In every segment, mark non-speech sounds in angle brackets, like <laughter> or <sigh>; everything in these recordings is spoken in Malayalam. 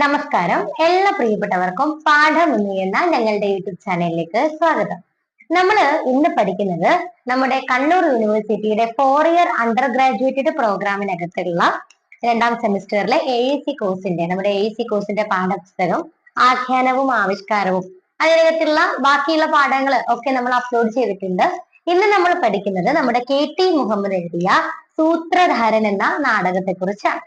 നമസ്കാരം. എല്ലാ പ്രിയപ്പെട്ടവർക്കും പാഠമുന്നി എന്ന ഞങ്ങളുടെ യൂട്യൂബ് ചാനലിലേക്ക് സ്വാഗതം. നമ്മൾ ഇന്ന് പഠിക്കുന്നത് നമ്മുടെ കണ്ണൂർ യൂണിവേഴ്സിറ്റിയുടെ ഫോർ ഇയർ അണ്ടർ ഗ്രാജുവേറ്റഡ് പ്രോഗ്രാമിനകത്തുള്ള രണ്ടാം സെമിസ്റ്ററിലെ എ സി കോഴ്സിന്റെ നമ്മുടെ എ സി കോഴ്സിന്റെ പാഠപുസ്തകം ആഖ്യാനവും ആവിഷ്കാരവും അതിനകത്തുള്ള ബാക്കിയുള്ള പാഠങ്ങൾ ഒക്കെ നമ്മൾ അപ്ലോഡ് ചെയ്തിട്ടുണ്ട്. ഇന്ന് നമ്മൾ പഠിക്കുന്നത് നമ്മുടെ കെ ടി മുഹമ്മദ് എഴുതിയ സൂത്രധാരൻ എന്ന നാടകത്തെ കുറിച്ചാണ്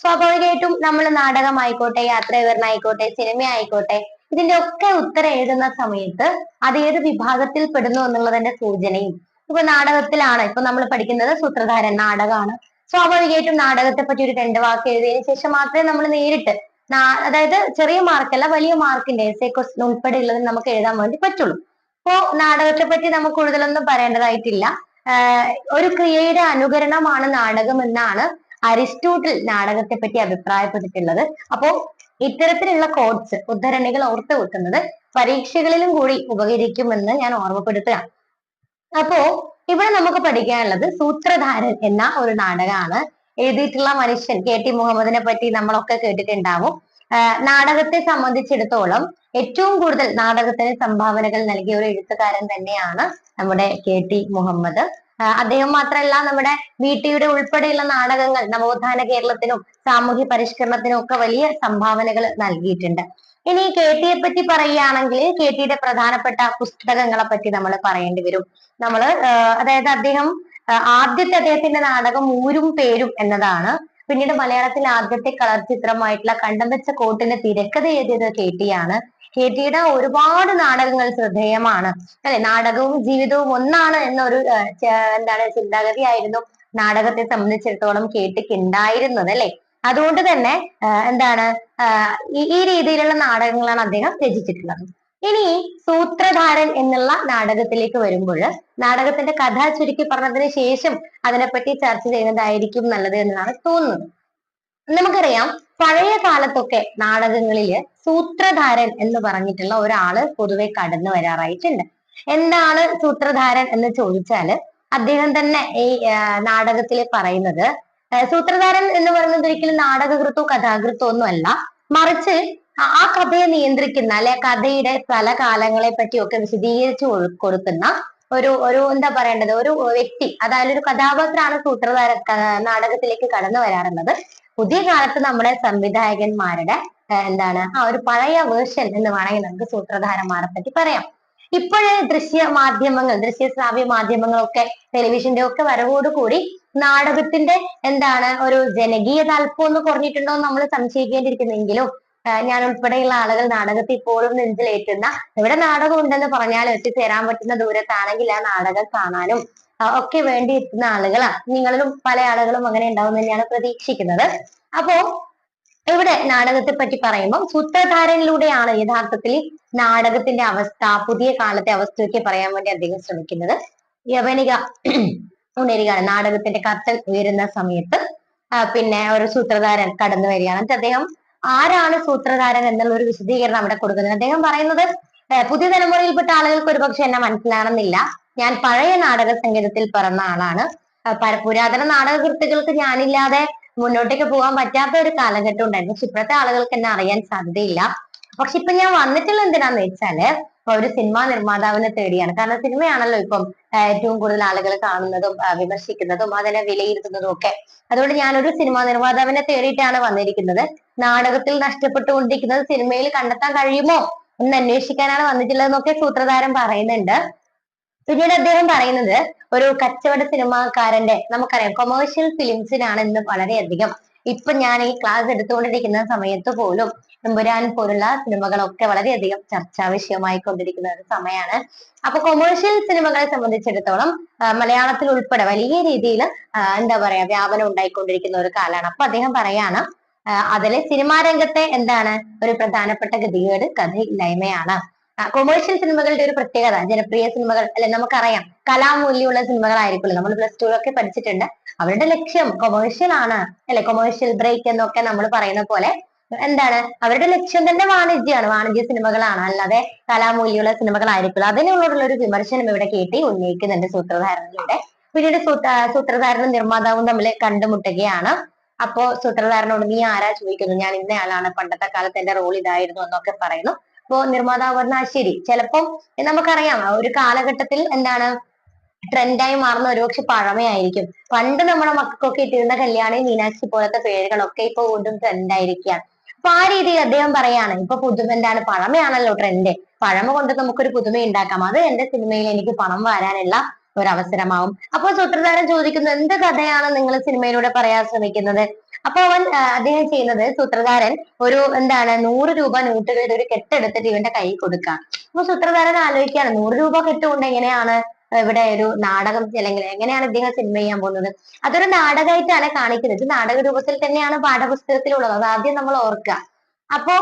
സ്വാഭാവികമായിട്ടും നമ്മൾ നാടകമായിക്കോട്ടെ യാത്രാവിവരണമായിക്കോട്ടെ സിനിമ ആയിക്കോട്ടെ ഇതിന്റെ ഒക്കെ ഉത്തരം എഴുതുന്ന സമയത്ത് അത് ഏത് വിഭാഗത്തിൽ പെടുന്നു എന്നുള്ളതിന്റെ സൂചനയും ഇപ്പൊ നാടകത്തിലാണ്. ഇപ്പൊ നമ്മൾ പഠിക്കുന്നത് സൂത്രധാരൻ നാടകമാണ്. സ്വാഭാവികമായിട്ടും നാടകത്തെ പറ്റി ഒരു രണ്ട് വാക്ക് എഴുതിയതിനു ശേഷം മാത്രമേ നമ്മൾ നേരിട്ട് അതായത് ചെറിയ മാർക്കല്ല വലിയ മാർക്കിന്റെ എസ് എ ക്വസ്റ്റൻ ഉൾപ്പെടെയുള്ളത് നമുക്ക് എഴുതാൻ വേണ്ടി പറ്റുള്ളൂ. അപ്പോ നാടകത്തെ പറ്റി നമുക്ക് കൂടുതലൊന്നും പറയേണ്ടതായിട്ടില്ല. ഒരു ക്രിയയുടെ അനുകരണമാണ് നാടകം എന്നാണ് അരിസ്റ്റോട്ടിൽ നാടകത്തെ പറ്റി അഭിപ്രായപ്പെട്ടിട്ടുള്ളത്. അപ്പോ ഇത്തരത്തിലുള്ള കോഡ്സ് ഉദ്ധരണികൾ ഓർത്തു വെക്കുന്നത് പരീക്ഷകളിലും കൂടി ഉപകരിക്കുമെന്ന് ഞാൻ ഓർമ്മപ്പെടുത്തുകയാണ്. അപ്പോ ഇവിടെ നമുക്ക് പഠിക്കാനുള്ളത് സൂത്രധാരൻ എന്ന ഒരു നാടകമാണ്. എഴുതിയിട്ടുള്ള മനുഷ്യൻ കെ ടി മുഹമ്മദിനെ പറ്റി നമ്മളൊക്കെ കേട്ടിട്ടുണ്ടാവും. നാടകത്തെ സംബന്ധിച്ചിടത്തോളം ഏറ്റവും കൂടുതൽ നാടകത്തിന് സംഭാവനകൾ നൽകിയ ഒരു എഴുത്തുകാരൻ തന്നെയാണ് നമ്മുടെ കെ ടി മുഹമ്മദ്. അദ്ദേഹം മാത്രമല്ല നമ്മുടെ വീട്ടിയുടെ ഉൾപ്പെടെയുള്ള നാടകങ്ങൾ നവോത്ഥാന കേരളത്തിനും സാമൂഹ്യ പരിഷ്കരണത്തിനും ഒക്കെ വലിയ സംഭാവനകൾ നൽകിയിട്ടുണ്ട്. ഇനി കെ ടിയെ പറ്റി പറയുകയാണെങ്കിൽ കെ ടിയുടെ പ്രധാനപ്പെട്ട പുസ്തകങ്ങളെ പറ്റി നമ്മൾ പറയേണ്ടി വരും. നമ്മൾ അതായത് അദ്ദേഹം ആദ്യത്തെ അദ്ദേഹത്തിന്റെ നാടകം ഊരും പേരും എന്നതാണ്. പിന്നീട് മലയാളത്തിലെ ആദ്യത്തെ കളർ ചിത്രമായിട്ടുള്ള കണ്ടം വെച്ച കോട്ടിന്റെ തിരക്കഥ എഴുതിയത് കെ ടി ആണ് കെ ടിയുടെ ഒരുപാട് നാടകങ്ങൾ ശ്രദ്ധേയമാണ്. അല്ലെ? നാടകവും ജീവിതവും ഒന്നാണ് എന്നൊരു എന്താണ് ചിന്താഗതിയായിരുന്നു നാടകത്തെ സംബന്ധിച്ചിടത്തോളം കെ ടിക്ക് ഉണ്ടായിരുന്നത് അല്ലെ? അതുകൊണ്ട് തന്നെ എന്താണ് ഈ രീതിയിലുള്ള നാടകങ്ങളാണ് അദ്ദേഹം രചിച്ചിട്ടുള്ളത്. ഇനി സൂത്രധാരൻ എന്നുള്ള നാടകത്തിലേക്ക് വരുമ്പോൾ നാടകത്തിന്റെ കഥ ചുരുക്കി പറഞ്ഞതിന് ശേഷം അതിനെപ്പറ്റി ചർച്ച ചെയ്യുന്നതായിരിക്കും നല്ലത് എന്നാണ് തോന്നുന്നത്. നമുക്കറിയാം പഴയ കാലത്തൊക്കെ നാടകങ്ങളിൽ സൂത്രധാരൻ എന്ന് പറഞ്ഞിട്ടുള്ള ഒരാൾ പൊതുവെ കടന്നു വരാറായിട്ടുണ്ട്. എന്താണ് സൂത്രധാരൻ എന്ന് ചോദിച്ചാൽ അദ്ദേഹം തന്നെ ഈ നാടകത്തിൽ പറയുന്നത് സൂത്രധാരൻ എന്ന് പറയുന്നത് ഒരിക്കലും നാടകകൃത്തോ കഥാകൃത്തോ ഒന്നും അല്ല. മറിച്ച് ആ കഥയെ നിയന്ത്രിക്കുന്ന അല്ലെ കഥയുടെ പല കാലങ്ങളെ പറ്റിയൊക്കെ വിശദീകരിച്ചു കൊടു- കൊടുക്കുന്ന ഒരു ഒരു എന്താ പറയേണ്ടത് ഒരു വ്യക്തി അതായത് ഒരു കഥാപാത്രമാണ് സൂത്രധാര നാടകത്തിലേക്ക് കടന്നു വരാറുള്ളത്. പുതിയ കാലത്ത് നമ്മുടെ സംവിധായകന്മാരുടെ എന്താണ് ആ ഒരു പഴയ വേർഷൻ എന്ന് വേണമെങ്കിൽ നമുക്ക് സൂത്രധാരന്മാരെ പറ്റി പറയാം. ഇപ്പോഴേ ദൃശ്യ മാധ്യമങ്ങൾ ദൃശ്യ ശ്രാവ്യ മാധ്യമങ്ങളൊക്കെ ടെലിവിഷന്റെ ഒക്കെ വരവോടുകൂടി നാടകത്തിന്റെ എന്താണ് ഒരു ജനകീയ താല്പര്യം ഒന്ന് കുറഞ്ഞിട്ടുണ്ടോ എന്ന് നമ്മൾ സംശയിക്കേണ്ടിയിരിക്കുന്നെങ്കിലും ഞാൻ ഉൾപ്പെടെയുള്ള ആളുകൾ നാടകത്തിൽ ഇപ്പോഴും നെഞ്ചിലേറ്റുന്ന ഇവിടെ നാടകം ഉണ്ടെന്ന് പറഞ്ഞാൽ എത്തിച്ചേരാൻ പറ്റുന്ന ദൂരത്താണെങ്കിൽ ആ നാടകം കാണാനും ഒക്കെ വേണ്ടി എത്തുന്ന ആളുകളാണ് നിങ്ങളിലും പല ആളുകളും അങ്ങനെ ഉണ്ടാവും തന്നെയാണ് പ്രതീക്ഷിക്കുന്നത്. അപ്പോ ഇവിടെ നാടകത്തെ പറ്റി പറയുമ്പോൾ സൂത്രധാരനിലൂടെയാണ് യഥാർത്ഥത്തിൽ നാടകത്തിന്റെ അവസ്ഥ പുതിയ കാലത്തെ അവസ്ഥയൊക്കെ പറയാൻ വേണ്ടി അദ്ദേഹം ശ്രമിക്കുന്നത്. യവനിക <clears throat> ഉണരുകയാണ് നാടകത്തിന്റെ കർട്ടൻ ഉയരുന്ന സമയത്ത് പിന്നെ ഒരു സൂത്രധാരൻ കടന്നു വരികയാണ്. എന്നിട്ട് അദ്ദേഹം ആരാണ് സൂത്രധാരൻ എന്നുള്ള ഒരു വിശദീകരണം അവിടെ കൊടുക്കുന്നത് അദ്ദേഹം പറയുന്നത് പുതിയ തലമുറയിൽപ്പെട്ട ആളുകൾക്ക് ഒരുപക്ഷെ എന്നെ മനസ്സിലാണെന്നില്ല. ഞാൻ പഴയ നാടക സംഗീതത്തിൽ പിറന്ന ആളാണ്. ആ, നാടക പുരാതന നാടകകൃത്തുക്കൾക്ക് ഞാനില്ലാതെ മുന്നോട്ടേക്ക് പോകാൻ പറ്റാത്ത ഒരു കാലഘട്ടം ഉണ്ടായിരുന്നു. പക്ഷെ ഇപ്പോഴത്തെ ആളുകൾക്ക് എന്നെ അറിയാൻ സാധ്യതയില്ല. പക്ഷെ ഇപ്പൊ ഞാൻ വന്നിട്ടുള്ള എന്തിനാന്ന് വെച്ചാൽ ഒരു സിനിമാ നിർമ്മാതാവിനെ തേടിയാണ്. കാരണം സിനിമയാണല്ലോ ഇപ്പം ഏറ്റവും കൂടുതൽ ആളുകൾ കാണുന്നതും വിമർശിക്കുന്നതും അതിനെ വിലയിരുത്തുന്നതും ഒക്കെ. അതുകൊണ്ട് ഞാനൊരു സിനിമാ നിർമ്മാതാവിനെ തേടിയിട്ടാണ് വന്നിരിക്കുന്നത്. നാടകത്തിൽ നഷ്ടപ്പെട്ടുകൊണ്ടിരിക്കുന്നത് സിനിമയിൽ കണ്ടെത്താൻ കഴിയുമോ എന്ന് അന്വേഷിക്കാനാണ് വന്നിട്ടുള്ളതെന്നൊക്കെ സൂത്രധാരൻ പറയുന്നുണ്ട്. പിന്നീട് അദ്ദേഹം പറയുന്നത് ഒരു കച്ചവട സിനിമാക്കാരന്റെ നമുക്കറിയാം കൊമേഴ്ഷ്യൽ ഫിലിംസിനാണ് ഇന്ന് വളരെയധികം. ഇപ്പൊ ഞാൻ ഈ ക്ലാസ് എടുത്തുകൊണ്ടിരിക്കുന്ന സമയത്ത് പോലും എമ്പുരാൻ പോലുള്ള സിനിമകളൊക്കെ വളരെയധികം ചർച്ചാ വിഷയമായി കൊണ്ടിരിക്കുന്ന ഒരു സമയമാണ് അപ്പൊ കൊമേഴ്ഷ്യൽ സിനിമകളെ സംബന്ധിച്ചിടത്തോളം മലയാളത്തിൽ ഉൾപ്പെടെ വലിയ രീതിയിൽ എന്താ പറയാ വ്യാപനം ഉണ്ടായിക്കൊണ്ടിരിക്കുന്ന ഒരു കാലമാണ്. അപ്പൊ അദ്ദേഹം പറയാണ് അതിലെ സിനിമാ രംഗത്തെ എന്താണ് ഒരു പ്രധാനപ്പെട്ട ഗതികേട് കഥയില്ലായ്മയാണ്. കൊമേഴ്ഷ്യൽ സിനിമകളുടെ ഒരു പ്രത്യേകത ജനപ്രിയ സിനിമകൾ അല്ലെ നമുക്കറിയാം കലാമൂല്യമുള്ള സിനിമകളായിരിക്കുമല്ലോ നമ്മൾ പ്ലസ് ഒക്കെ പഠിച്ചിട്ടുണ്ട്. അവരുടെ ലക്ഷ്യം കൊമേഴ്ഷ്യൽ ആണ്. അല്ലെ കൊമേഴ്ഷ്യൽ ബ്രേക്ക് എന്നൊക്കെ നമ്മൾ പറയുന്ന പോലെ എന്താണ്? അവരുടെ ലക്ഷ്യം തന്നെ വാണിജ്യമാണ് വാണിജ്യ സിനിമകളാണ് അല്ലാതെ കലാമൂല്യമുള്ള സിനിമകളായിരിക്കില്ല അതിനോടുള്ള ഒരു വിമർശനം ഇവിടെ കേട്ടി ഉന്നയിക്കുന്നുണ്ട് സൂത്രധാരനിലൂടെ. പിന്നീട് സൂത്രധാരണ നിർമ്മാതാവും തമ്മിൽ കണ്ടുമുട്ടുകയാണ്. അപ്പോ സൂത്രധാരനോട് നീ ആരാ ചോദിക്കുന്നു? ഞാൻ ഇന്നയാളാണ്. പണ്ടത്തെ കാലത്ത് എന്റെ റോൾ ഇതായിരുന്നു എന്നൊക്കെ പറയുന്നു. അപ്പോ നിർമ്മാതാവ് പറഞ്ഞ "ആ, ശരി. ചിലപ്പം നമുക്കറിയാം ആ ഒരു കാലഘട്ടത്തിൽ എന്താണ് ട്രെൻഡായി മാറുന്ന ഒരുപക്ഷെ പഴമയായിരിക്കും. പണ്ട് നമ്മുടെ മക്കൾക്കൊക്കെ ഇട്ടിരുന്ന കല്യാണി മീനാക്ഷി പോലത്തെ പേരുകളൊക്കെ ഇപ്പൊ വീണ്ടും ട്രെൻഡായിരിക്കുകയാണ് അപ്പൊ ആ രീതിയിൽ അദ്ദേഹം പറയാണ് ഇപ്പൊ പുതുമ എന്താണ് പഴമയാണല്ലോ ട്രെൻഡ് പഴമ കൊണ്ട് നമുക്കൊരു പുതുമ ഉണ്ടാക്കാം. അത് എന്റെ സിനിമയിൽ എനിക്ക് പണം വരാനുള്ള ഒരു അവസരമാവും. അപ്പോൾ സൂത്രധാരൻ ചോദിക്കുന്നു എന്ത് കഥയാണ് നിങ്ങൾ സിനിമയിലൂടെ പറയാൻ ശ്രമിക്കുന്നത്? അപ്പൊ അവൻ അദ്ദേഹം ചെയ്യുന്നത് സൂത്രധാരൻ ഒരു എന്താണ് നൂറ് രൂപ നോട്ടുകളുടെ ഒരു കെട്ടെടുത്തിട്ട് ഇവന്റെ കയ്യിൽ കൊടുക്കാം. അപ്പൊ സൂത്രധാരൻ ആലോചിക്കുകയാണ് നൂറ് രൂപ കെട്ടുകൊണ്ട് എങ്ങനെയാണ് ഇവിടെ ഒരു നാടകം അല്ലെങ്കിൽ എങ്ങനെയാണ് ഇദ്ദേഹം സിനിമ ചെയ്യാൻ പോകുന്നത്? അതൊരു നാടകമായിട്ടാണ് കാണിക്കുന്നത്. നാടക രൂപത്തിൽ തന്നെയാണ് പാഠപുസ്തകത്തിലുള്ളത്. അത് ആദ്യം നമ്മൾ ഓർക്കുക. അപ്പോ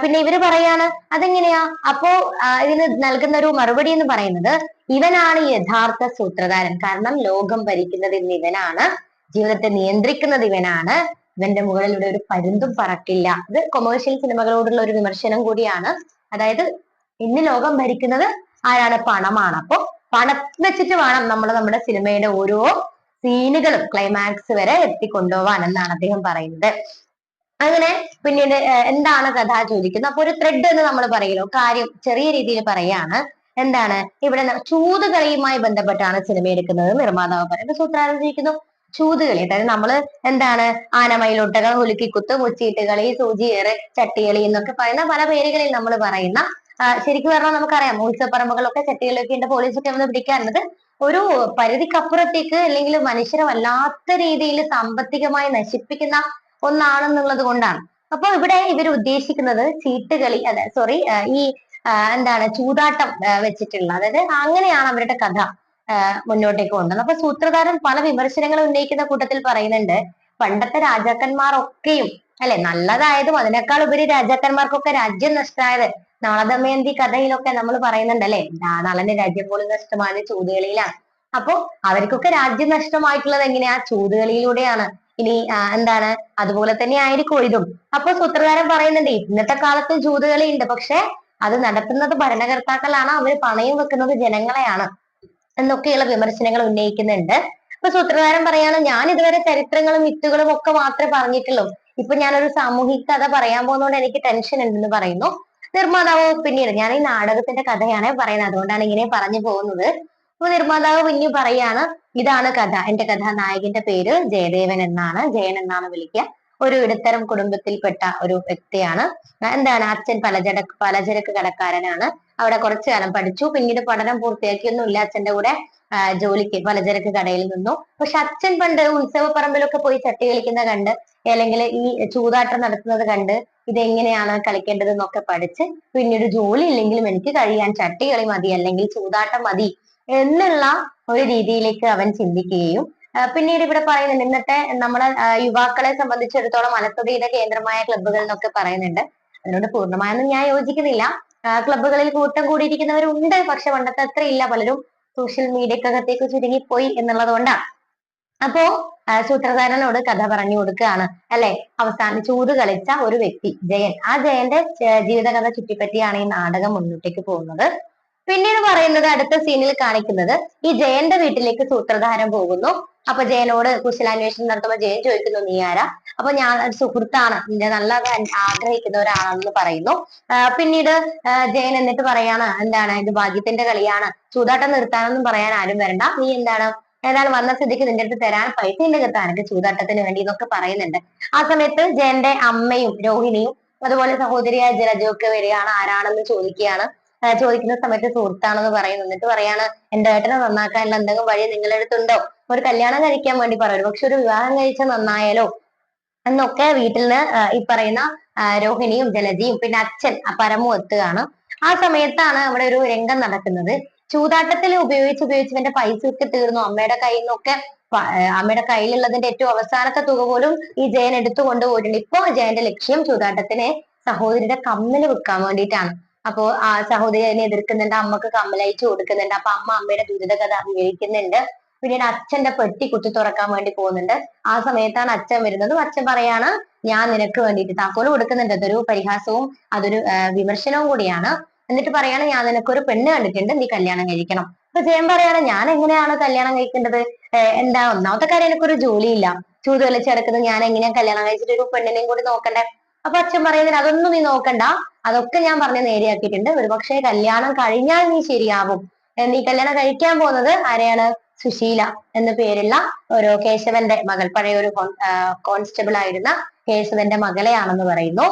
പിന്നെ ഇവർ പറയാണ് അതെങ്ങനെയാ? അപ്പോ ഇതിന് നൽകുന്ന ഒരു മറുപടി എന്ന് പറയുന്നത് ഇവനാണ് യഥാർത്ഥ സൂത്രധാരൻ. കാരണം ലോകം ഭരിക്കുന്നത് ഇന്ന് ഇവനാണ് ജീവിതത്തെ നിയന്ത്രിക്കുന്നത് ഇവനാണ്. ഇവന്റെ മുകളിലൂടെ ഒരു പരുന്തും പറക്കില്ല ഇത് കൊമേഴ്ഷ്യൽ സിനിമകളോടുള്ള ഒരു വിമർശനം കൂടിയാണ്. അതായത് ഇന്ന് ലോകം ഭരിക്കുന്നത് ആരാണ്? പണമാണ്. അപ്പൊ പണം വെച്ചിട്ട് വേണം നമ്മൾ നമ്മുടെ സിനിമയുടെ ഓരോ സീനുകളും ക്ലൈമാക്സ് വരെ എത്തിക്കൊണ്ടുപോവാൻ എന്നാണ് അദ്ദേഹം പറയുന്നത്. അങ്ങനെ പിന്നീട് എന്താണ് കഥ ചോദിക്കുന്നത്? അപ്പൊ ഒരു ത്രെഡ് എന്ന് നമ്മൾ പറയലോ കാര്യം ചെറിയ രീതിയിൽ പറയാണ്. എന്താണ്? ഇവിടെ ചൂതുകളിയുമായി ബന്ധപ്പെട്ടാണ് സിനിമ എടുക്കുന്നത്. നിർമ്മാതാവ് പറയുന്നത്. സൂത്രാരം ചോദിക്കുന്നു ചൂതുകളി. അതായത് നമ്മൾ എന്താണ് ആനമയിലൊട്ടകം കുലുക്കിക്കുത്ത് മുച്ചീട്ട് കളി സൂചിയേറ് ചട്ടികളി എന്നൊക്കെ പറയുന്ന പല പേരുകളിൽ നമ്മൾ പറയുന്ന ശരിക്കും പറഞ്ഞാൽ നമുക്കറിയാം ഉത്സവപ്പറമ്പുകളൊക്കെ ചട്ടികളൊക്കെ ഉണ്ട് പോലീസൊക്കെ വന്ന് പിടിക്കാറുണ്ട് ഒരു പരിധിക്കപ്പുറത്തേക്ക് അല്ലെങ്കിൽ മനുഷ്യരെ വല്ലാത്ത രീതിയിൽ സാമ്പത്തികമായി നശിപ്പിക്കുന്ന ഒന്നാണെന്നുള്ളത് കൊണ്ടാണ്. അപ്പൊ ഇവിടെ ഇവർ ഉദ്ദേശിക്കുന്നത് ചീട്ടുകളി അതെ സോറി ഈ എന്താണ് ചൂതാട്ടം വെച്ചിട്ടുള്ള അതായത് അങ്ങനെയാണ് അവരുടെ കഥ. മുന്നോട്ടേക്ക് കൊണ്ടുവന്നത്. അപ്പൊ സൂത്രധാരൻ പല വിമർശനങ്ങളും ഉന്നയിക്കുന്ന കൂട്ടത്തിൽ പറയുന്നുണ്ട് പണ്ടത്തെ രാജാക്കന്മാരൊക്കെയും അല്ലെ നല്ലതായതും അതിനേക്കാൾ ഉപരി രാജാക്കന്മാർക്കൊക്കെ രാജ്യം നഷ്ടമായത് നാളദമയന്തി കഥയിലൊക്കെ നമ്മൾ പറയുന്നുണ്ട് അല്ലെ നളന്റെ രാജ്യം പോലും നഷ്ടമായത് ചൂതുകളിയിലാണ്. അപ്പോ അവർക്കൊക്കെ രാജ്യം നഷ്ടമായിട്ടുള്ളത് എങ്ങനെയാ? ചൂതുകളിയിലൂടെയാണ്. ഇനി എന്താണ്? അതുപോലെ തന്നെ ആയിരിക്കും ഇതും. അപ്പൊ സൂത്രധാരൻ പറയുന്നുണ്ട് ഇന്നത്തെ കാലത്ത് ചൂതുകളി ഉണ്ട് പക്ഷെ അത് നടത്തുന്നത് ഭരണകർത്താക്കളാണ് അവർ പണയം വെക്കുന്നത് ജനങ്ങളെയാണ്. എന്നൊക്കെയുള്ള വിമർശനങ്ങൾ ഉന്നയിക്കുന്നുണ്ട്. അപ്പൊ സൂത്രധാരൻ പറയാണ് ഞാൻ ഇതുവരെ ചരിത്രങ്ങളും മിത്തുകളും ഒക്കെ മാത്രമേ പറഞ്ഞിട്ടുള്ളൂ. ഇപ്പൊ ഞാനൊരു സാമൂഹിക കഥ പറയാൻ പോകുന്നതുകൊണ്ട് എനിക്ക് ടെൻഷൻ ഉണ്ടെന്ന് പറയുന്നു. നിർമ്മാതാവ് പിന്നീട് ഞാൻ ഈ നാടകത്തിന്റെ കഥയാണ് പറയുന്നത്. അതുകൊണ്ടാണ് ഇങ്ങനെ പറഞ്ഞു പോകുന്നത്. അപ്പൊ നിർമ്മാതാവ് പിന്നെ പറയാണ് ഇതാണ് കഥ. എന്റെ കഥാനായകന്റെ പേര് ജയദേവൻ എന്നാണ്. ജയൻ എന്നാണ് വിളിക്കുക. ഒരു ഇടത്തരം കുടുംബത്തിൽപ്പെട്ട ഒരു വ്യക്തിയാണ്. എന്താണ്? അച്ഛൻ പലചരക്ക് പലചരക്ക് കടക്കാരനാണ്. അവിടെ കുറച്ചു കാലം പഠിച്ചു. പിന്നീട് പഠനം പൂർത്തിയാക്കിയൊന്നുമില്ല അച്ഛന്റെ കൂടെ ജോലിക്ക് പലചരക്ക് കടയിൽ നിന്നു. പക്ഷെ അച്ഛൻ പണ്ട് ഉത്സവ പറമ്പിലൊക്കെ പോയി ചട്ടി കളിക്കുന്ന കണ്ട് അല്ലെങ്കിൽ ഈ ചൂതാട്ടം നടത്തുന്നത് കണ്ട് ഇതെങ്ങനെയാണ് കളിക്കേണ്ടത് എന്നൊക്കെ പഠിച്ച് പിന്നീട് ജോലി ഇല്ലെങ്കിലും എനിക്ക് കഴിയാൻ ചട്ടി കളി മതി അല്ലെങ്കിൽ ചൂതാട്ടം മതി എന്നുള്ള ഒരു രീതിയിലേക്ക് അവൻ ചിന്തിക്കുകയും പിന്നീട് ഇവിടെ പറയുന്നുണ്ട് ഇന്നത്തെ നമ്മളെ യുവാക്കളെ സംബന്ധിച്ചിടത്തോളം അലസതയുടെ കേന്ദ്രമായ ക്ലബ്ബുകൾ എന്നൊക്കെ പറയുന്നുണ്ട്. അതിനോട് പൂർണമായൊന്നും ഞാൻ യോജിക്കുന്നില്ല. ക്ലബ്ബുകളിൽ കൂട്ടം കൂടിയിരിക്കുന്നവരുണ്ട്. പക്ഷെ പണ്ടത്തെ അത്ര ഇല്ല. പലരും സോഷ്യൽ മീഡിയക്കകത്തേക്ക് ചുരുങ്ങിപ്പോയി എന്നുള്ളത് കൊണ്ടാണ് അപ്പോ സൂത്രധാരനോട് കഥ പറഞ്ഞു കൊടുക്കുകയാണ്. അല്ലെ? അവസാനം ചൂത് കളിച്ച ഒരു വ്യക്തി ജയൻ. ആ ജയന്റെ ജീവിതകഥ ചുറ്റിപ്പറ്റിയാണ് ഈ നാടകം മുന്നോട്ടേക്ക് പോകുന്നത്. പിന്നീട് പറയുന്നത് അടുത്ത സീനിൽ കാണിക്കുന്നത് ഈ ജയന്റെ വീട്ടിലേക്ക് സൂത്രധാരൻ പോകുന്നു. അപ്പൊ ജയനോട് കുശലാന്വേഷണം നടത്തുമ്പോൾ ജയൻ ചോദിക്കുന്നു നീ ആരാ? അപ്പൊ ഞാൻ ഒരു സുഹൃത്താണ് നിന്റെ നല്ല ആഗ്രഹിക്കുന്ന ഒരാളാണെന്ന് പറയുന്നു. പിന്നീട് ജയൻ എന്നിട്ട് പറയാണ് എന്താണ്? ഇത് ഭാഗ്യത്തിന്റെ കളിയാണ്. ചൂതാട്ടം നിർത്താനൊന്നും പറയാൻ ആരും വരണ്ട. നീ എന്താണ്? ഏതായാലും വന്ന സ്ഥിതിക്ക് നിന്റെ അടുത്ത് തരാൻ പൈസ ഇല്ല കിട്ടാൻ എനിക്ക് ചൂതാട്ടത്തിന് വേണ്ടി എന്നൊക്കെ പറയുന്നുണ്ട്. ആ സമയത്ത് ജയന്റെ അമ്മയും രോഹിണിയും അതുപോലെ സഹോദരിയായ ജലജയൊക്കെ വരികയാണ് ആരാണെന്ന് ചോദിക്കുകയാണ്. ചോദിക്കുന്ന സമയത്ത് സുഹൃത്താണെന്ന് പറയുന്നു. എന്നിട്ട് പറയാണ് എന്റെ ഏട്ടനെ നന്നാക്കാനുള്ള എന്തെങ്കിലും വഴി നിങ്ങളുടെ അടുത്തുണ്ടോ? ഒരു കല്യാണം കഴിക്കാൻ വേണ്ടി പറയും പക്ഷെ ഒരു വിവാഹം കഴിച്ച നന്നായാലോ? എന്നൊക്കെ വീട്ടിൽ നിന്ന് ഈ പറയുന്ന രോഹിണിയും ജലജിയും പിന്നെ അച്ഛൻ പരമു എത്തുകയാണ് ആ സമയത്താണ് അവിടെ ഒരു രംഗം നടക്കുന്നത്. ചൂതാട്ടത്തിൽ ഉപയോഗിച്ച് ഉപയോഗിച്ച് ഇവന്റെ ഒക്കെ തീർന്നു. അമ്മയുടെ കയ്യിൽ നിന്നൊക്കെ അമ്മയുടെ കയ്യിലുള്ളതിന്റെ ഏറ്റവും അവസാനത്തെ തുക പോലും ഈ ജയൻ എടുത്തു കൊണ്ടുപോയിട്ടുണ്ട്. ഇപ്പോ ജയന്റെ ലക്ഷ്യം ചൂതാട്ടത്തിനെ സഹോദരിയുടെ കമ്മൽ വെക്കാൻ വേണ്ടിയിട്ടാണ്. അപ്പോ ആ സഹോദരി അതിനെ എതിർക്കുന്നുണ്ട് അമ്മയ്ക്ക് കമ്മലയച്ചു കൊടുക്കുന്നുണ്ട്. അപ്പൊ അമ്മ അമ്മയുടെ ദുരിത കഥ വിവരിക്കുന്നുണ്ട് പിന്നീട് അച്ഛന്റെ പെട്ടി കുത്തി തുറക്കാൻ വേണ്ടി പോകുന്നുണ്ട്. ആ സമയത്താണ് അച്ഛൻ വരുന്നതും അച്ഛൻ പറയാണ് ഞാൻ നിനക്ക് വേണ്ടിയിട്ട് താക്കോൽ കൊടുക്കുന്നുണ്ട്. അതൊരു പരിഹാസവും അതൊരു വിമർശനവും കൂടിയാണ്. എന്നിട്ട് പറയാണ് ഞാൻ നിനക്കൊരു പെണ്ണ് കണ്ടിട്ടുണ്ട്. നീ കല്യാണം കഴിക്കണം. അപ്പൊ ജയൻ പറയാണ് ഞാൻ എങ്ങനെയാണ് കല്യാണം കഴിക്കേണ്ടത്? എന്താ ഒന്നാമത്തെ കാര്യം എനിക്കൊരു ജോലിയില്ല. ചൂത് കളിച്ചടക്കുന്നത് ഞാൻ എങ്ങനെയാ കല്യാണം കഴിച്ചിട്ട് ഒരു പെണ്ണിനെയും കൂടി നോക്കണ്ടേ? അപ്പൊ അച്ഛൻ പറയുന്നത് അതൊന്നും നീ നോക്കണ്ട. അതൊക്കെ ഞാൻ പറഞ്ഞ് നേരെയാക്കിയിട്ടുണ്ട്. ഒരുപക്ഷെ കല്യാണം കഴിഞ്ഞാൽ നീ ശരിയാവും. നീ കല്യാണം കഴിക്കാൻ പോകുന്നത് ആരെയാണ്? സുശീല എന്ന പേരുള്ള ഒരു കേശവന്റെ മകൾ പഴയ ഒരു കോൺസ്റ്റബിൾ ആയിരുന്ന കേശവന്റെ മകളെയാണെന്ന് പറയുന്നു.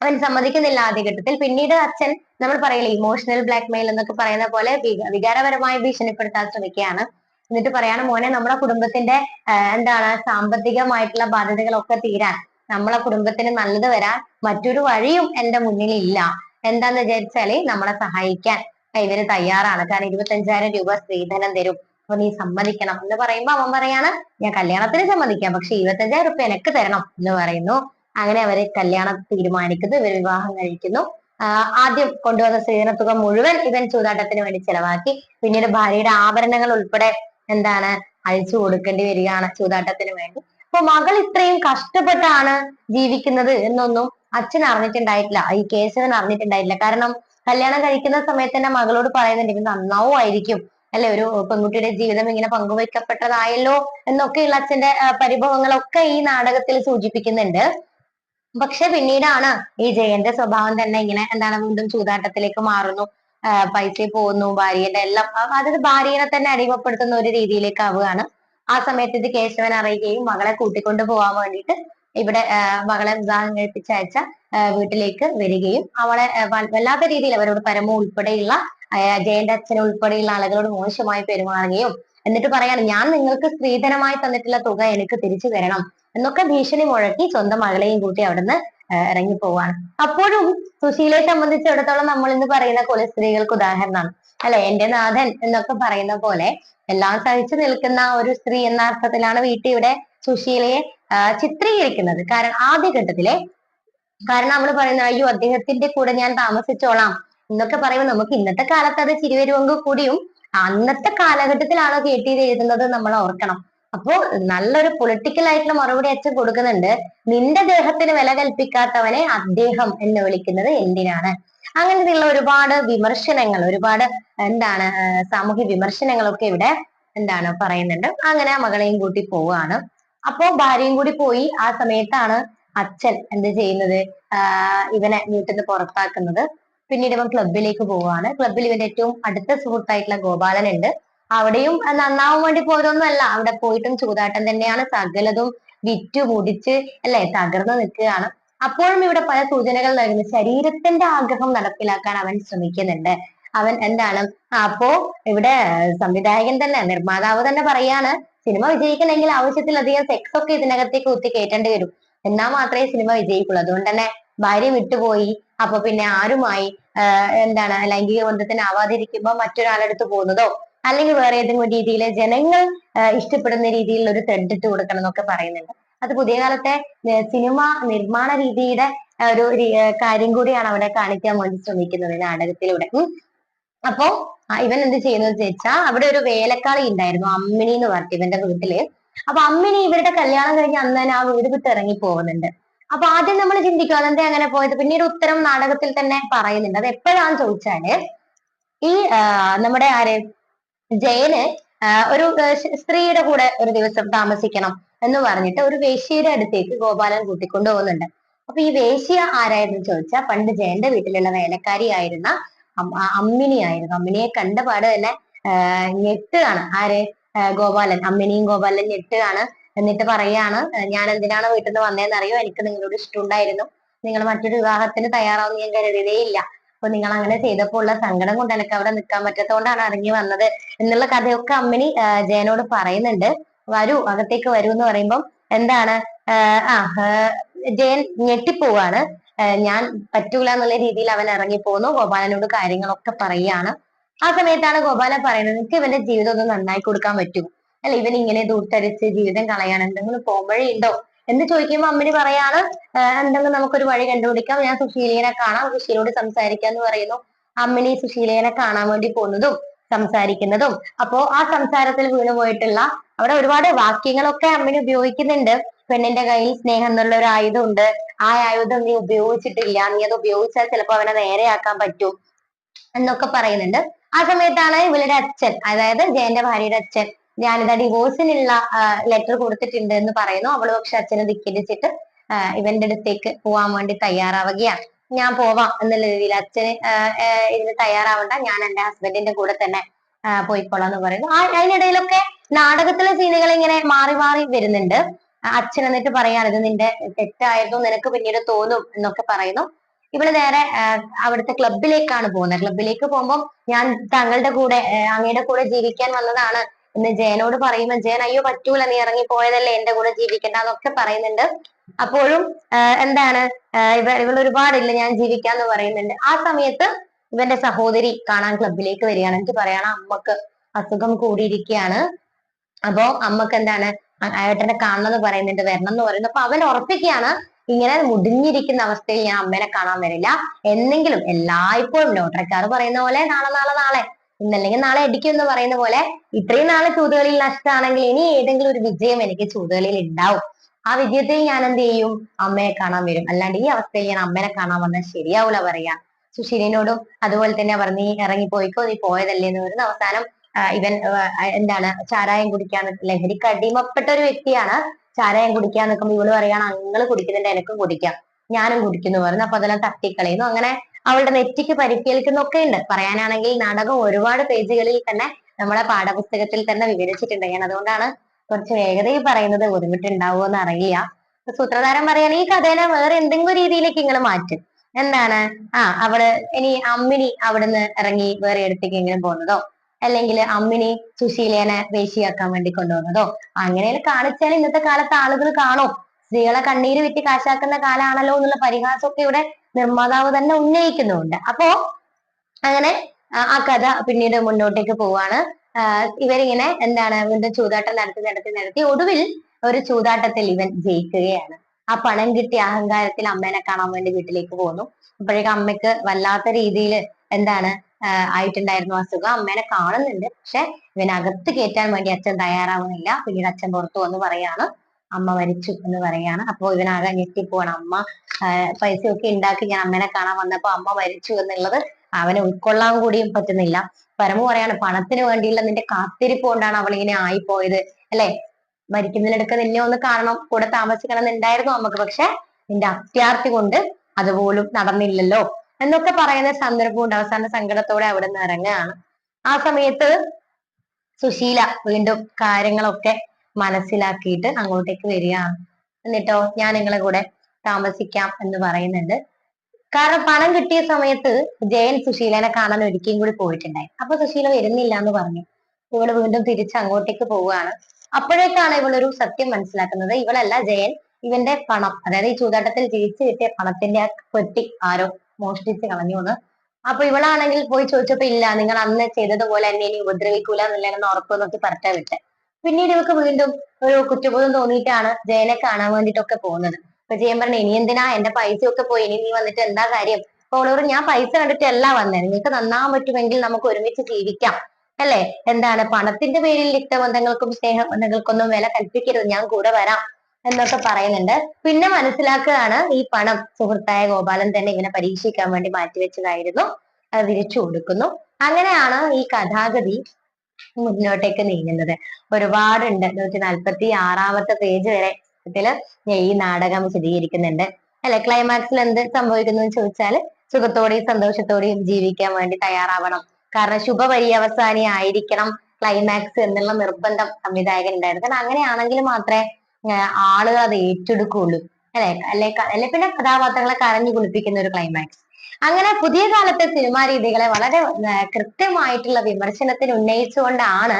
അവൻ സമ്മതിക്കുന്നില്ല ആദ്യഘട്ടത്തിൽ. പിന്നീട് അച്ഛൻ നമ്മൾ പറയില്ലേ ഇമോഷണൽ ബ്ലാക്ക്മെയിൽ എന്നൊക്കെ പറയുന്ന പോലെ വികാരപരമായി ഭീഷണിപ്പെടുത്താൻ ശ്രമിക്കുകയാണ്. എന്നിട്ട് പറയാണ് മോനെ നമ്മുടെ കുടുംബത്തിന്റെ എന്താണ് സാമ്പത്തികമായിട്ടുള്ള ബാധ്യതകളൊക്കെ തീരാൻ. നമ്മളെ കുടുംബത്തിന് നല്ലത് വരാൻ മറ്റൊരു വഴിയും എന്റെ മുന്നിൽ ഇല്ല എന്താന്ന് വിചാരിച്ചാൽ നമ്മളെ സഹായിക്കാൻ ഇവർ തയ്യാറാണ്. കാരണം ഇരുപത്തഞ്ചായിരം രൂപ സ്ത്രീധനം തരും. അപ്പൊ നീ സമ്മതിക്കണം എന്ന് പറയുമ്പോ അവൻ പറയാണ് ഞാൻ കല്യാണത്തിന് സമ്മതിക്കാം പക്ഷെ ഇരുപത്തഞ്ചായിരം റുപ്യ എനിക്ക് തരണം എന്ന് പറയുന്നു. അങ്ങനെ അവർ കല്യാണം തീരുമാനിക്കുന്നു ഇവർ വിവാഹം കഴിക്കുന്നു. ആദ്യം കൊണ്ടുവന്ന സ്ത്രീധന തുക മുഴുവൻ ഇവൻ ചൂതാട്ടത്തിന് വേണ്ടി ചെലവാക്കി. പിന്നീട് ഭാര്യയുടെ ആഭരണങ്ങൾ ഉൾപ്പെടെ എന്താണ് അഴിച്ചു കൊടുക്കേണ്ടി വരികയാണ് ചൂതാട്ടത്തിന് വേണ്ടി. അപ്പൊ മകൾ ഇത്രയും കഷ്ടപ്പെട്ടാണ് ജീവിക്കുന്നത് എന്നൊന്നും അച്ഛൻ അറിഞ്ഞിട്ടുണ്ടായിട്ടില്ല. ഈ കേശവൻ അറിഞ്ഞിട്ടുണ്ടായിട്ടില്ല. കാരണം കല്യാണം കഴിക്കുന്ന സമയത്ത് തന്നെ മകളോട് പറയുന്നുണ്ട് ഇത് നന്നാവുമായിരിക്കും അല്ലെ? ഒരു പെൺകുട്ടിയുടെ ജീവിതം ഇങ്ങനെ പങ്കുവെക്കപ്പെട്ടതായല്ലോ എന്നൊക്കെയുള്ള അച്ഛന്റെ പരിഭവങ്ങളൊക്കെ ഈ നാടകത്തിൽ സൂചിപ്പിക്കുന്നുണ്ട്. പക്ഷെ പിന്നീടാണ് ഈ ജയന്റെ സ്വഭാവം തന്നെ ഇങ്ങനെ എന്താണ് വീണ്ടും ചൂതാട്ടത്തിലേക്ക് മാറുന്നു. പൈസ പോകുന്നു ഭാര്യയുടെ എല്ലാം അതായത് ഭാര്യനെ തന്നെ അടിമപ്പെടുത്തുന്ന ഒരു രീതിയിലേക്ക് ആവുകയാണ്. ആ സമയത്ത് ഇത് കേശവൻ അറിയുകയും മകളെ കൂട്ടിക്കൊണ്ടു പോകാൻ വേണ്ടിയിട്ട് ഇവിടെ മകളെ വിവാഹം കഴിപ്പിച്ചയച്ച വീട്ടിലേക്ക് വരികയും അവളെ വല്ലാത്ത രീതിയിൽ അവരോട് പരമ ഉൾപ്പെടെയുള്ള ജയന്റെ അച്ഛൻ ഉൾപ്പെടെയുള്ള ആളുകളോട് മോശമായി പെരുമാറുകയും എന്നിട്ട് പറയാണ് ഞാൻ നിങ്ങൾക്ക് സ്ത്രീധനമായി തന്നിട്ടുള്ള തുക എനിക്ക് തിരിച്ചു തരണം എന്നൊക്കെ ഭീഷണി മുഴക്കി സ്വന്തം മകളെയും കൂട്ടി അവിടുന്ന് ഇറങ്ങി പോവാണ് അപ്പോഴും സുശീലയെ സംബന്ധിച്ചിടത്തോളം നമ്മൾ ഇന്ന് പറയുന്ന കുല സ്ത്രീകൾക്ക് ഉദാഹരണമാണ്. അല്ലെ? എന്റെ നാഥൻ എന്നൊക്കെ പറയുന്ന പോലെ എല്ലാം സഹിച്ചു നിൽക്കുന്ന ഒരു സ്ത്രീ എന്ന അർത്ഥത്തിലാണ് വീട്ടിൽ ഇവിടെ സുശീലയെ ചിത്രീകരിക്കുന്നത്. കാരണം ആദ്യഘട്ടത്തിലെ കാരണം നമ്മൾ പറയുന്ന അയ്യോ അദ്ദേഹത്തിന്റെ കൂടെ ഞാൻ താമസിച്ചോളാം. എന്നൊക്കെ പറയുമ്പോൾ നമുക്ക് ഇന്നത്തെ കാലത്ത് അത് ചിരിവരുവെങ്കിൽ കൂടിയും അന്നത്തെ കാലഘട്ടത്തിലാണ് കേട്ടി എഴുതുന്നത് നമ്മൾ ഓർക്കണം. അപ്പോ നല്ലൊരു പൊളിറ്റിക്കൽ ആയിട്ടുള്ള മറുപടി അച്ഛൻ കൊടുക്കുന്നുണ്ട്. നിന്റെ ദേഹത്തിന് വില കൽപ്പിക്കാത്തവനെ അദ്ദേഹം എന്ന് വിളിക്കുന്നത് എന്തിനാണ്? അങ്ങനെയുള്ള ഒരുപാട് വിമർശനങ്ങൾ ഒരുപാട് എന്താണ് സാമൂഹ്യ വിമർശനങ്ങളൊക്കെ ഇവിടെ എന്താണ് പറയുന്നുണ്ട്. അങ്ങനെ മകളെയും കൂട്ടി പോവുകയാണ്. അപ്പോ ഭാര്യയും കൂടി പോയി. ആ സമയത്താണ് അച്ഛൻ എന്ത് ചെയ്യുന്നത്? ഇവനെ വീട്ടിൽ നിന്ന് പുറത്താക്കുന്നത്. പിന്നീട് ഇവൻ ക്ലബിലേക്ക് പോവുകയാണ്. ക്ലബിൽ ഇവന്റെ ഏറ്റവും അടുത്ത സുഹൃത്തായിട്ടുള്ള ഗോപാലൻ ഉണ്ട്. അവിടെയും നന്നാവാൻ വേണ്ടി പോയതൊന്നുമല്ല അവിടെ പോയിട്ടും ചൂതാട്ടം തന്നെയാണ്. സകലതും വിറ്റു മുടിച്ച് അല്ലെ തകർന്നു നിൽക്കുകയാണ്. അപ്പോഴും ഇവിടെ പല സൂചനകൾ നൽകുന്നു. ശരീരത്തിന്റെ ആഗ്രഹം നടപ്പിലാക്കാൻ അവൻ ശ്രമിക്കുന്നുണ്ട്. അവൻ എന്താണ്? അപ്പോ ഇവിടെ സംവിധായകൻ തന്നെ നിർമ്മാതാവ് തന്നെ പറയാണ് സിനിമ വിജയിക്കണമെങ്കിൽ ആവശ്യത്തിലധികം സെക്സ് ഒക്കെ ഇതിനകത്തേക്ക് കുത്തി കയറ്റേണ്ടി വരും. എന്നാൽ മാത്രമേ സിനിമ വിജയിക്കുള്ളൂ. അതുകൊണ്ട് തന്നെ ഭാര്യ വിട്ടുപോയി. അപ്പൊ പിന്നെ ആരുമായി എന്താണ് ലൈംഗിക ബന്ധത്തിന് ആവാതിരിക്കുമ്പോൾ മറ്റൊരാളെടുത്ത് പോകുന്നതോ അല്ലെങ്കിൽ വേറെ ഏതെങ്കിലും രീതിയിൽ ജനങ്ങൾ ഇഷ്ടപ്പെടുന്ന രീതിയിലുള്ള ഒരു ത്രെഡ് ഇട്ട് കൊടുക്കണം എന്നൊക്കെ പറയുന്നുണ്ട്. അത് പുതിയ കാലത്തെ സിനിമ നിർമ്മാണ രീതിയുടെ ഒരു കാര്യം കൂടിയാണ് അവിടെ കാണിക്കാൻ വേണ്ടി ശ്രമിക്കുന്നത് നാടകത്തിലൂടെ. അപ്പോ ഇവൻ എന്ത് ചെയ്യുന്നു വെച്ചാൽ അവിടെ ഒരു വേലക്കാളി ഉണ്ടായിരുന്നു അമ്മിണി എന്ന് പറഞ്ഞിട്ട് ഇവന്റെ വീട്ടിൽ. അപ്പൊ അമ്മിണി ഇവരുടെ കല്യാണം കഴിഞ്ഞ് അന്ന് തന്നെ ആ വീട് വിട്ട് ഇറങ്ങി പോകുന്നുണ്ട്. അപ്പൊ ആദ്യം നമ്മൾ ചിന്തിക്കും അതെന്താ അങ്ങനെ പോയത്? പിന്നീട് ഉത്തരം നാടകത്തിൽ തന്നെ പറയുന്നുണ്ട്. അത് എപ്പോഴാന്ന് ചോദിച്ചാൽ ഈ നമ്മുടെ ആര്? ജയന് ഒരു സ്ത്രീയുടെ കൂടെ ഒരു ദിവസം താമസിക്കണം എന്ന് പറഞ്ഞിട്ട് ഒരു വേശ്യയുടെ അടുത്തേക്ക് ഗോപാലൻ കൂട്ടിക്കൊണ്ടു പോകുന്നുണ്ട് അപ്പൊ ഈ വേശ്യ ആരായിരുന്നു ചോദിച്ചാൽ പണ്ട് ജയന്റെ വീട്ടിലുള്ള വേലക്കാരിയായിരുന്ന അമ്മിനിയായിരുന്നു അമ്മിനിയെ കണ്ട പാട് തന്നെ ഞെട്ടുകയാണ്. ആര്? ഗോപാലൻ. അമ്മിനിയും ഗോപാലൻ ഞെട്ടുകയാണ്. എന്നിട്ട് പറയാണ് ഞാൻ എന്തിനാണ് വീട്ടിൽ നിന്ന് വന്നതെന്ന് അറിയോ എനിക്ക് നിങ്ങളോട് ഇഷ്ടമുണ്ടായിരുന്നു. നിങ്ങൾ മറ്റൊരു വിവാഹത്തിന് തയ്യാറാവുന്ന ഞാൻ കരുതിയതേ ഇല്ല അപ്പൊ നിങ്ങൾ അങ്ങനെ ചെയ്തപ്പോൾ ഉള്ള സങ്കടം കൊണ്ട് എനിക്ക് അവിടെ നിൽക്കാൻ പറ്റാത്തതുകൊണ്ടാണ് ഇറങ്ങി വന്നത്. എന്നുള്ള കഥയൊക്കെ അമ്മിണി ജയനോട് പറയുന്നുണ്ട്. വരൂ അകത്തേക്ക് വരൂ എന്ന് പറയുമ്പം എന്താണ് ആ ജയൻ ഞെട്ടിപ്പോവാണ്. ഞാൻ പറ്റൂല എന്നുള്ള രീതിയിൽ അവൻ ഇറങ്ങി പോകുന്നു ഗോപാലനോട് കാര്യങ്ങളൊക്കെ പറയുകയാണ് ആ സമയത്താണ് ഗോപാലൻ പറയുന്നത് എനിക്ക് ഇവന്റെ ജീവിതം ഒന്ന് നന്നായി കൊടുക്കാൻ പറ്റൂ. അല്ല ഇവൻ ഇങ്ങനെ ദൂർത്തരിച്ച് ജീവിതം കളയാൻ എന്തെങ്കിലും പോംവഴിയുണ്ടോ എന്ന് ചോദിക്കുമ്പോൾ അമ്മിണി പറയാണ് എന്തെങ്കിലും നമുക്കൊരു വഴി കണ്ടുപിടിക്കാം. ഞാൻ സുശീലയെ കാണാം. സുശീലോട് സംസാരിക്കാം എന്ന് പറയുന്നു അമ്മിണി സുശീലയെ കാണാൻ വേണ്ടി പോകുന്നതും സംസാരിക്കുന്നതും. അപ്പോ ആ സംസാരത്തിൽ വീണുപോയിട്ടുള്ള അവിടെ ഒരുപാട് വാക്യങ്ങളൊക്കെ അമ്മിണി ഉപയോഗിക്കുന്നുണ്ട്. പെണ്ണിന്റെ കയ്യിൽ സ്നേഹം എന്നുള്ള ഒരു ആയുധം ഉണ്ട്. ആ ആയുധം നീ ഉപയോഗിച്ചിട്ടില്ല. നീ അത് ഉപയോഗിച്ചാൽ ചിലപ്പോ അവനെ നേരെയാക്കാൻ പറ്റും. എന്നൊക്കെ പറയുന്നുണ്ട്. ആ സമയത്താണ് ഇവളുടെ അച്ഛൻ അതായത് ജയന്റെ ഭാര്യയുടെ അച്ഛൻ ഞാനിതാ ഡിവോഴ്സിനുള്ള ലെറ്റർ കൊടുത്തിട്ടുണ്ട് എന്ന് പറയുന്നു. അവൾ പക്ഷെ അച്ഛനെ ധിക്കരിച്ചിട്ട് ഇവന്റെ അടുത്തേക്ക് പോവാൻ വേണ്ടി തയ്യാറാവുകയാണ്. ഞാൻ പോവാം എന്നുള്ള രീതിയിൽ അച്ഛന് ഇതിന് തയ്യാറാവണ്ട. ഞാൻ എന്റെ ഹസ്ബൻഡിന്റെ കൂടെ തന്നെ പോയിക്കോളാം എന്ന് പറയുന്നു. ആ അതിനിടയിലൊക്കെ നാടകത്തിലെ സീനുകൾ ഇങ്ങനെ മാറി മാറി വരുന്നുണ്ട്. അച്ഛൻ എന്നിട്ട് പറയാണ് ഇത് നിന്റെ തെറ്റായിരുന്നു നിനക്ക് പിന്നീട് തോന്നും എന്നൊക്കെ പറയുന്നു. ഇവൾ നേരെ അവിടുത്തെ ക്ലബിലേക്കാണ് പോകുന്നത്. ക്ലബിലേക്ക് പോകുമ്പോൾ ഞാൻ താങ്കളുടെ കൂടെ അങ്ങയുടെ കൂടെ ജീവിക്കാൻ വന്നതാണ് എന്ന് ജയനോട് പറയുമ്പോൾ ജയൻ അയ്യോ പറ്റൂല നീ ഇറങ്ങി പോയതല്ലേ എന്റെ കൂടെ ജീവിക്കണ്ട എന്നൊക്കെ പറയുന്നുണ്ട്. അപ്പോഴും എന്താണ് ഇവ ഇവൾ ഒരുപാടില്ല ഞാൻ ജീവിക്കാന്ന് പറയുന്നുണ്ട്. ആ സമയത്ത് ഇവന്റെ സഹോദരി കാണാൻ ക്ലബിലേക്ക് വരികയാണ്. എനിക്ക് പറയണം അമ്മയ്ക്ക് അസുഖം കൂടിയിരിക്കുകയാണ്. അപ്പോ അമ്മയ്ക്ക് എന്താണ് ഏട്ടനെ കാണണം എന്ന് പറയുന്നുണ്ട് വരണം എന്ന് പറയുന്നു. അപ്പൊ അവൻ ഉറപ്പിക്കുകയാണ് ഇങ്ങനെ മുടിഞ്ഞിരിക്കുന്ന അവസ്ഥയിൽ ഞാൻ അമ്മേനെ കാണാൻ വരില്ല. എന്നെങ്കിലും എല്ലായ്പ്പോഴും ലോട്ടറിക്കാർ പറയുന്ന പോലെ നാളെ നാളെ നാളെ. ഇന്നല്ലെങ്കിൽ നാളെ അടിക്കും എന്ന് പറയുന്ന പോലെ ഇത്രയും നാളെ ചൂതുകളിൽ നഷ്ടമാണെങ്കിൽ ഇനി ഏതെങ്കിലും ഒരു വിജയം എനിക്ക് ചൂതുകളിൽ ഉണ്ടാവും. ആ വിജയത്തിൽ ഞാൻ എന്ത് ചെയ്യും? അമ്മയെ കാണാൻ വരും. അല്ലാണ്ട് ഈ അവസ്ഥയിൽ ഞാൻ അമ്മേനെ കാണാൻ വന്നാൽ ശരിയാവൂല പറയാ. സുശീലിനോടും അതുപോലെ തന്നെ പറഞ്ഞു നീ ഇറങ്ങി പോയിക്കോ നീ പോയതല്ലേ? എന്ന് പറയുന്ന അവസാനം ഇവൻ എന്താണ് ചാരായം കുടിക്കാൻ ലഹരി കടിമപ്പെട്ട ഒരു വ്യക്തിയാണ്. ചാരായം കുടിക്കാൻ നിൽക്കുമ്പോൾ ഇവൾ പറയാണ് അങ്ങൾ കുടിക്കുന്നുണ്ട് എനിക്കും കുടിക്കാം. ഞാനും കുടിക്കുന്നു പറഞ്ഞു അപ്പൊ അതെല്ലാം തട്ടിക്കളയുന്നു. അങ്ങനെ അവളുടെ നെറ്റിക്ക് പരിക്കേൽക്കുന്നൊക്കെ ഉണ്ട് പറയാനാണെങ്കിൽ നാടകം ഒരുപാട് പേജുകളിൽ തന്നെ നമ്മുടെ പാഠപുസ്തകത്തിൽ തന്നെ വിവരിച്ചിട്ടുണ്ട്. ഞാൻ അതുകൊണ്ടാണ് കുറച്ച് വേഗതയിൽ പറയുന്നത് ബുദ്ധിമുട്ടുണ്ടാവുമോ എന്ന് അറിയില്ല. സൂത്രധാരൻ പറയാണ് ഈ കഥേനെ വേറെ എന്തെങ്കിലും രീതിയിലേക്ക് നിങ്ങൾ മാറ്റും. എന്താണ്? ആ അവൾ ഇനി അമ്മിനി അവിടുന്ന് ഇറങ്ങി വേറെ എടുത്തേക്കെങ്കിലും പോകുന്നതോ? അല്ലെങ്കിൽ അമ്മിനി സുശീലേനെ വേശിയാക്കാൻ വേണ്ടി കൊണ്ടുപോകുന്നതോ? അങ്ങനെ കാണിച്ചാൽ ഇന്നത്തെ കാലത്ത് ആളുകൾ കാണും. സ്ത്രീകളെ കണ്ണീര് വിറ്റ് കാശാക്കുന്ന കാലാണല്ലോ എന്നുള്ള പരിഹാസമൊക്കെ ഇവിടെ നിർമ്മാതാവ് തന്നെ ഉന്നയിക്കുന്നുണ്ട് അപ്പോ അങ്ങനെ ആ, കഥ പിന്നീട് മുന്നോട്ടേക്ക് പോവാണ്. ഇവരിങ്ങനെ എന്താണ് വീണ്ടും ചൂതാട്ടം നടത്തി നടത്തി നടത്തി ഒടുവിൽ ഒരു ചൂതാട്ടത്തിൽ ഇവൻ ജയിക്കുകയാണ്. ആ പണം കിട്ടിയ അഹങ്കാരത്തിൽ അമ്മേനെ കാണാൻ വേണ്ടി വീട്ടിലേക്ക് പോന്നു. അപ്പോഴേക്കും അമ്മയ്ക്ക് വല്ലാത്ത രീതിയിൽ എന്താണ് ആയിട്ടുണ്ടായിരുന്നു അസുഖം. അമ്മേനെ കാണുന്നുണ്ട്. പക്ഷെ ഇവനകത്ത് കയറ്റാൻ വേണ്ടി അച്ഛൻ തയ്യാറാവുന്നില്ല. പിന്നീട് അച്ഛൻ പുറത്തു വന്ന് പറയാണ് അമ്മ മരിച്ചു എന്ന് പറയാണ് അപ്പൊ ഇവനാകെ ഞെട്ടിപ്പോവാണ് അമ്മ. പൈസ പൈസയൊക്കെ ഉണ്ടാക്കി ഞാൻ അമ്മേനെ കാണാൻ വന്നപ്പോ അമ്മ മരിച്ചു എന്നുള്ളത് അവനെ ഉൾക്കൊള്ളാൻ കൂടിയും പറ്റുന്നില്ല. പരമു പറയാണ് പണത്തിന് വേണ്ടിയുള്ള നിന്റെ കാത്തിരിപ്പ് കൊണ്ടാണ് അവൾ ഇങ്ങനെ ആയിപ്പോയത്. അല്ലെ? മരിക്കുന്നതിനിടക്ക് നിന്നെ ഒന്ന് കാണണം. കൂടെ താമസിക്കണം എന്നുണ്ടായിരുന്നു നമുക്ക് പക്ഷെ നിന്റെ അത്യാർത്ഥി കൊണ്ട് അതുപോലും നടന്നില്ലല്ലോ. എന്നൊക്കെ പറയുന്ന സന്ദർഭമുണ്ട് അവസാന സങ്കടത്തോടെ അവിടെ നിന്ന് ഇറങ്ങുകയാണ്. ആ സമയത്ത് സുശീല വീണ്ടും കാര്യങ്ങളൊക്കെ മനസ്സിലാക്കിയിട്ട് അങ്ങോട്ടേക്ക് വരികയാണ് എന്നിട്ടോ ഞാൻ നിങ്ങളെ കൂടെ താമസിക്കാം എന്ന് പറയുന്നുണ്ട്. കാരണം പണം കിട്ടിയ സമയത്ത് ജയൻ സുശീലനെ കാണാൻ ഒരിക്കലും കൂടി പോയിട്ടുണ്ടായി. അപ്പൊ സുശീല വരുന്നില്ല എന്ന് പറഞ്ഞു. ഇവൾ വീണ്ടും തിരിച്ച് അങ്ങോട്ടേക്ക് പോവുകയാണ്. അപ്പോഴേക്കാണ് ഇവളൊരു സത്യം മനസ്സിലാക്കുന്നത്. ഇവളല്ല ജയൻ. ഇവന്റെ പണം അതായത് ഈ ചൂതാട്ടത്തിൽ ജയിച്ചു കിട്ടിയ പണത്തിന്റെ ആ പെട്ടി ആരോ മോഷ്ടിച്ച് കളഞ്ഞു എന്ന്. അപ്പൊ ഇവളാണെങ്കിൽ പോയി ചോദിച്ചപ്പോ ഇല്ല നിങ്ങൾ അന്ന് ചെയ്തതുപോലെ എന്നെ ഇനി ഉപദ്രവിക്കൂല എന്നുള്ളതെന്ന് ഉറപ്പ് നോക്കി പറഞ്ഞ വിട്ടെ. പിന്നീട് ഇവക്ക് വീണ്ടും ഒരു കുറ്റബോധം തോന്നിയിട്ടാണ് ജയനെ കാണാൻ വേണ്ടിയിട്ടൊക്കെ പോകുന്നത്. അപ്പൊ ജയൻ പറഞ്ഞു ഇനി എന്തിനാ എന്റെ ഒക്കെ പോയി? ഇനി നീ വന്നിട്ട് എന്താ കാര്യം? അപ്പോൾ ഞാൻ പൈസ കണ്ടിട്ട് കണ്ടിട്ടല്ല വന്നേ. നിങ്ങൾക്ക് നന്നാൻ പറ്റുമെങ്കിൽ നമുക്ക് ഒരുമിച്ച് ജീവിക്കാം. അല്ലെ? എന്താണ് പണത്തിന്റെ പേരിൽ ഇഷ്ടബന്ധങ്ങൾക്കും സ്നേഹബന്ധങ്ങൾക്കൊന്നും വില കൽപ്പിക്കരുത്. ഞാൻ കൂടെ വരാം. എന്നൊക്കെ പറയുന്നുണ്ട്. പിന്നെ മനസ്സിലാക്കുകയാണ് ഈ പണം സുഹൃത്തായ ഗോപാലൻ തന്നെ ഇങ്ങനെ പരീക്ഷിക്കാൻ വേണ്ടി മാറ്റിവെച്ചതായിരുന്നു. അത് തിരിച്ചു കൊടുക്കുന്നു. അങ്ങനെയാണ് ഈ കഥാഗതി മുന്നോട്ടേക്ക് നീങ്ങുന്നത്. ഒരുപാടുണ്ട്. നൂറ്റി നാൽപ്പത്തി ആറാമത്തെ പേജ് വരെ ഇതിൽ ഈ നാടകം വിശദീകരിക്കുന്നുണ്ട്. അല്ലെ? ക്ലൈമാക്സിൽ എന്ത് സംഭവിക്കുന്നു എന്ന് ചോദിച്ചാൽ സുഖത്തോടെയും സന്തോഷത്തോടെയും ജീവിക്കാൻ വേണ്ടി തയ്യാറാവണം. കാരണം ശുഭപര്യവസാനി ആയിരിക്കണം. ക്ലൈമാക്സ് എന്നുള്ള നിർബന്ധം സംവിധായകൻ ഉണ്ടായിരുന്നു. കാരണം അങ്ങനെയാണെങ്കിൽ മാത്രമേ ആളുകൾ അത് ഏറ്റെടുക്കുള്ളൂ. അല്ലെ? അല്ലെ? അല്ലെ? പിന്നെ കഥാപാത്രങ്ങളെ കരഞ്ഞു കുളിപ്പിക്കുന്ന ഒരു ക്ലൈമാക്സ് അങ്ങനെ പുതിയ കാലത്തെ സിനിമാ രീതികളെ വളരെ കൃത്യമായിട്ടുള്ള വിമർശനത്തിന് ഉന്നയിച്ചുകൊണ്ടാണ്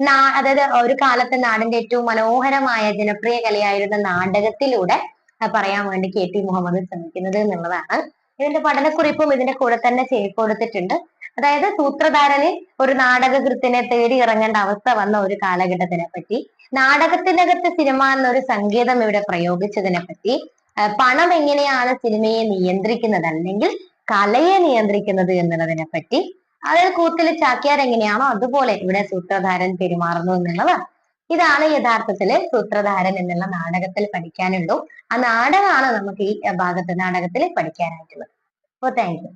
നാ- അതായത് ഒരു കാലത്ത് നാടിന്റെ ഏറ്റവും മനോഹരമായ ജനപ്രിയ കലയായിരുന്ന നാടകത്തിലൂടെ പറയാൻ വേണ്ടി കെ ടി മുഹമ്മദ് ശ്രമിക്കുന്നത് എന്നുള്ളതാണ്. ഇതിന്റെ പഠനക്കുറിപ്പും ഇതിന്റെ കൂടെ തന്നെ കൊടുത്തിട്ടുണ്ട്. അതായത് സൂത്രധാരന് ഒരു നാടകകൃത്തിനെ തേടി ഇറങ്ങേണ്ട അവസ്ഥ വന്ന ഒരു കാലഘട്ടത്തിനെ പറ്റി നാടകത്തിനകത്ത് സിനിമ എന്നൊരു സംഗീതം ഇവിടെ പ്രയോഗിച്ചതിനെ പറ്റി പണം എങ്ങനെയാണ് സിനിമയെ നിയന്ത്രിക്കുന്നത്? അല്ലെങ്കിൽ കലയെ നിയന്ത്രിക്കുന്നത് എന്നുള്ളതിനെ പറ്റി അതായത് കൂത്തിൽ ചാക്യാർ എങ്ങനെയാണോ അതുപോലെ ഇവിടെ സൂത്രധാരൻ പെരുമാറുന്നു എന്നുള്ളതാണ് ഇതാണ് യഥാർത്ഥത്തിൽ സൂത്രധാരൻ എന്നുള്ള നാടകത്തിൽ പഠിക്കാനുള്ളൂ. ആ നാടകമാണ് നമുക്ക് ഈ ഭാഗത്ത് നാടകത്തിൽ പഠിക്കാനായിട്ടുള്ളത്. അപ്പൊ താങ്ക് യു